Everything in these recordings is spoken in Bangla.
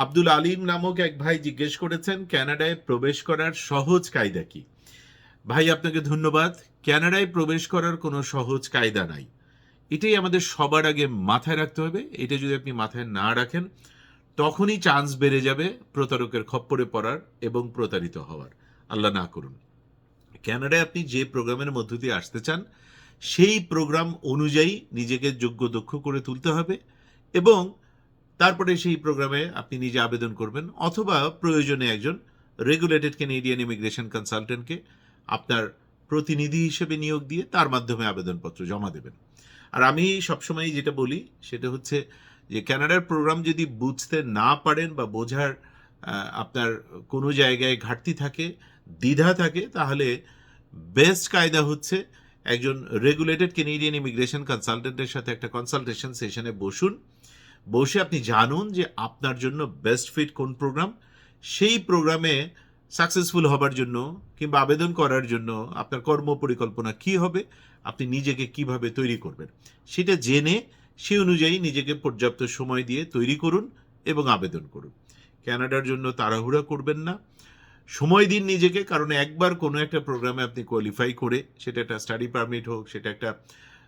আব্দুল আলিম নামক এক ভাই জিজ্ঞেস করেছেন ক্যানাডায় প্রবেশ করার সহজ কায়দা কি? ভাই, আপনাকে ধন্যবাদ। ক্যানাডায় প্রবেশ করার কোনো সহজ কায়দা নাই। এটাই আমাদের সবার আগে মাথায় রাখতে হবে। এটা যদি আপনি মাথায় না রাখেন, তখনই চান্স বেড়ে যাবে প্রতারকের খপ্পরে পড়ার এবং প্রতারিত হওয়ার। আল্লাহ না করুন। ক্যানাডায় আপনি যে প্রোগ্রামের মধ্য দিয়ে আসতে চান, সেই প্রোগ্রাম অনুযায়ী নিজেকে যোগ্য দক্ষ করে তুলতে হবে এবং তারপরে সেই প্রোগ্রামে আপনি নিজে আবেদন করবেন অথবা প্রয়োজনে একজন রেগুলেটেড কেনেডিয়ান ইমিগ্রেশন কনসালটেন্টকে আপনার প্রতিনিধি হিসেবে নিয়োগ দিয়ে তার মাধ্যমে আবেদনপত্র জমা দেবেন। আর আমি সবসময় যেটা বলি, সেটা হচ্ছে যে কানাডার প্রোগ্রাম যদি বুঝতে না পারেন বা বোঝার আপনার কোনো জায়গায় ঘাটতি থাকে, দ্বিধা থাকে, তাহলে বেস্ট কায়দা হচ্ছে একজন রেগুলেটেড কেনেডিয়ান ইমিগ্রেশন কনসালটেন্টের সাথে একটা কনসালটেশন সেশনে বসুন। বসে আপনি জানুন যে আপনার জন্য বেস্ট ফিট কোন প্রোগ্রাম সেই প্রোগ্রামে সাকসেসফুল হবার জন্য কিংবা আবেদন করার জন্য আপনার কর্ম পরিকল্পনা কী হবে, আপনি নিজেকে কীভাবে তৈরি করবেন, সেটা জেনে সে অনুযায়ী নিজেকে পর্যাপ্ত সময় দিয়ে তৈরি করুন এবং আবেদন করুন। ক্যানাডার জন্য তাড়াহুড়া করবেন না। সময় দিন নিজেকে, কারণ একবার কোনো একটা প্রোগ্রামে আপনি কোয়ালিফাই করে, সেটা একটা স্টাডি পারমিট হোক, সেটা একটা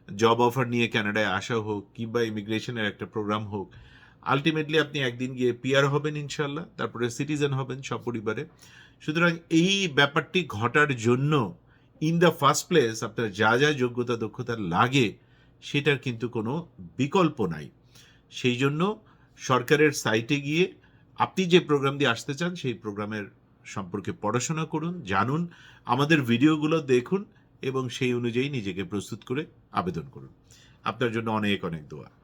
জব অফার নিয়ে কানাডায় আসা হোক কিংবা ইমিগ্রেশনের একটা প্রোগ্রাম হোক আলটিমেটলি আপনি একদিন গিয়ে পিয়ার হবেন ইনশাল্লাহ তারপরে সিটিজেন হবেন সপরিবারে। সুতরাং এই ব্যাপারটি ঘটার জন্য ইন দ্য ফার্স্ট প্লেস আপনার যা যা যোগ্যতা, দক্ষতা লাগে সেটার কিন্তু কোনো বিকল্প নাই। সেই জন্য সরকারের সাইটে গিয়ে আপনি যে প্রোগ্রাম দিয়ে আসতে চান সেই প্রোগ্রামের সম্পর্কে পড়াশোনা করুন, জানুন, আমাদের ভিডিওগুলো দেখুন এবং সেই অনুযায়ী নিজেকে প্রস্তুত করে আবেদন করুন। আপনার জন্য অনেক অনেক দোয়া।